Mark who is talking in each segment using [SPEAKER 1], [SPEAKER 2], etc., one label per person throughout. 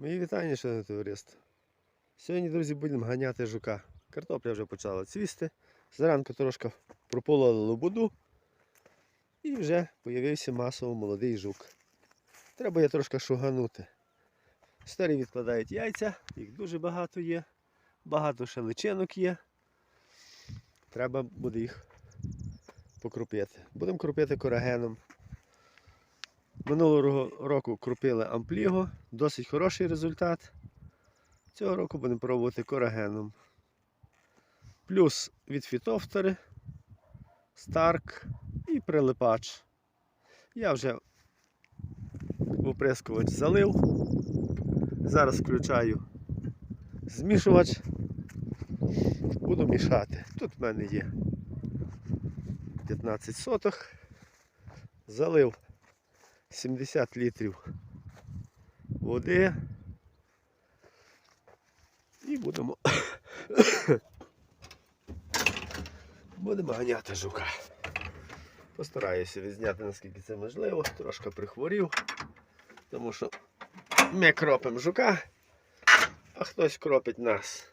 [SPEAKER 1] Мої вітання, шановне товариство. Сьогодні, друзі, будемо ганяти жука. Картопля вже почала цвісти. Зранку трошки пропололи лобуду. І вже з'явився масово молодий жук. Треба я трошки шуганути. Старі відкладають яйця, їх дуже багато є. Багато ще личинок є. Треба буде їх покрупити. Будемо крупити корагеном. Минулого року крупили ампліго, досить хороший результат. Цього року будемо пробувати корагеном. Плюс від фітофтори, старк і прилипач. Я вже оприскувач залив. Зараз включаю змішувач. Буду мішати. Тут в мене є 15 соток. Залив 70 літрів води. І будемо будемо ганяти жука. Постараюся відзняти наскільки це можливо, трошки прихворів, тому що ми кропимо жука, а хтось кропить нас.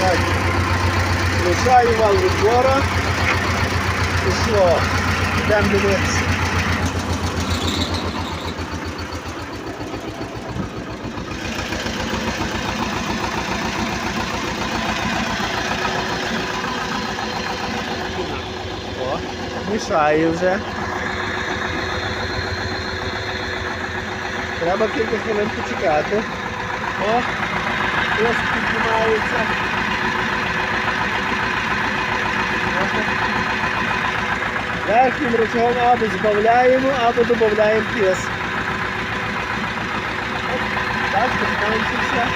[SPEAKER 1] Так, включаю вал відбора. Пішло. Йдемо дивитися. О, мішає вже. Треба кілька хвилин почекати. О, ось піднімається. Верхнім рычагом або збавляємо, або додаємо. От, Так, все.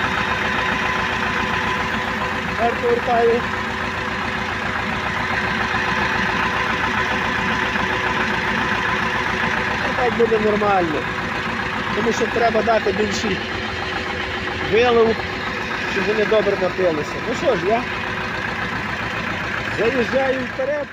[SPEAKER 1] Тепер повертаю. Так буде нормально. Тому що треба дати більший вилив, щоб вони добре напилися. Ну що ж, я заїжджаю вперед.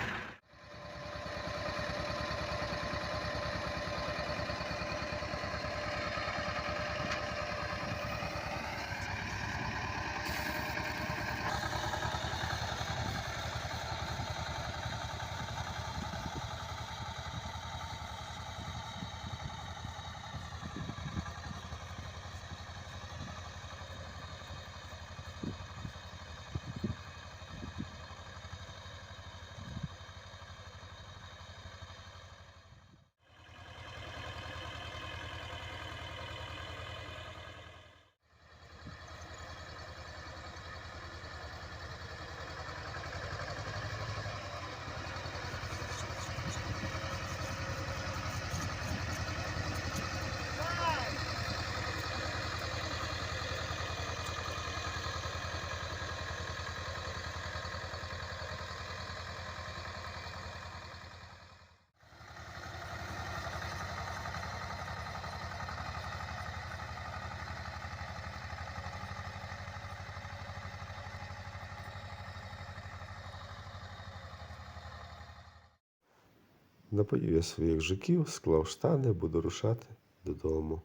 [SPEAKER 1] Напоїв я своїх жуків, склав штани, буду рушати додому.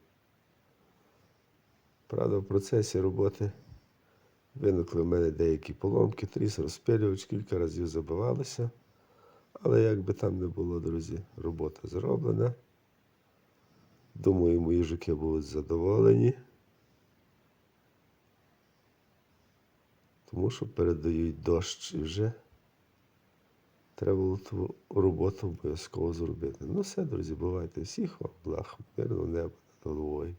[SPEAKER 1] Правда, в процесі роботи виникли в мене деякі поломки, тріс, розпилювач, кілька разів забивалися. Але як би там не було, друзі, робота зроблена. Думаю, мої жуки будуть задоволені. Тому що передають дощ і вже треба було ту роботу обов'язково зробити. Ну все, друзі, бувайте всіх вам благ, мирного неба над головою.